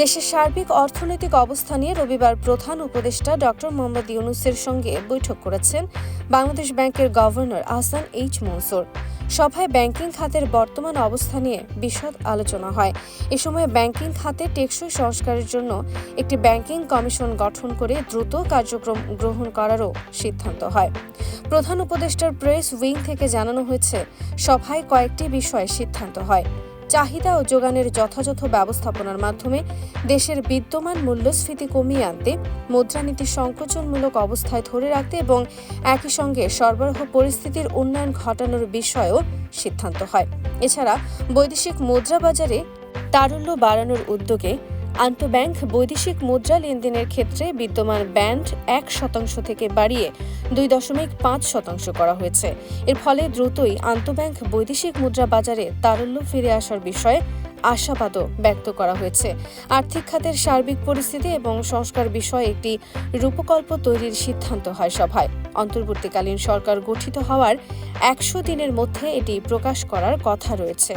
দেশের সার্বিক অর্থনৈতিক অবস্থা নিয়ে রবিবার প্রধান উপদেষ্টা ডক্টর মোহাম্মদ ইউনুসের সঙ্গে বৈঠক করেছেন বাংলাদেশ ব্যাংকের গভর্নর আহসান এইচ মনসুর। সভায় ব্যাংকিং খাতের বর্তমান অবস্থা নিয়ে বিশদ আলোচনা হয়। এ সময় ব্যাংকিং খাতে টেকসই সংস্কারের জন্য একটি ব্যাংকিং কমিশন গঠন করে দ্রুত কার্যক্রম গ্রহণ করারও সিদ্ধান্ত হয়। প্রধান উপদেষ্টার প্রেস উইং থেকে জানানো হয়েছে, সভায় কয়েকটি বিষয়ে সিদ্ধান্ত হয়। চাহিদা ও যোগানের যথাযথ ব্যবস্থাপনার মাধ্যমে দেশের বিদ্যমান মূল্যস্ফীতি কমিয়ে আনতে, মুদ্রানীতি সংকোচনমূলক অবস্থায় ধরে রাখতে এবং একই সঙ্গে সরবরাহ পরিস্থিতির উন্নয়ন ঘটানোর বিষয়েও সিদ্ধান্ত হয়। এছাড়া বৈদেশিক মুদ্রা বাজারে তারল্য বাড়ানোর উদ্যোগে আন্তঃব্যাংক বৈদেশিক মুদ্রা লেনদেনের ক্ষেত্রে বিদ্যমান ব্যান্ড এক শতাংশ থেকে বাড়িয়ে দুই দশমিক পাঁচ শতাংশ করা হয়েছে। এর ফলে দ্রুতই আন্তঃব্যাংক বৈদেশিক মুদ্রা বাজারে তারল্য ফিরে আসার বিষয়ে আশাবাদও ব্যক্ত করা হয়েছে। আর্থিক খাতের সার্বিক পরিস্থিতি এবং সংস্কার বিষয়ে একটি রূপকল্প তৈরির সিদ্ধান্ত হয় সভায়। অন্তর্বর্তীকালীন সরকার গঠিত হওয়ার একশো দিনের মধ্যে এটি প্রকাশ করার কথা রয়েছে।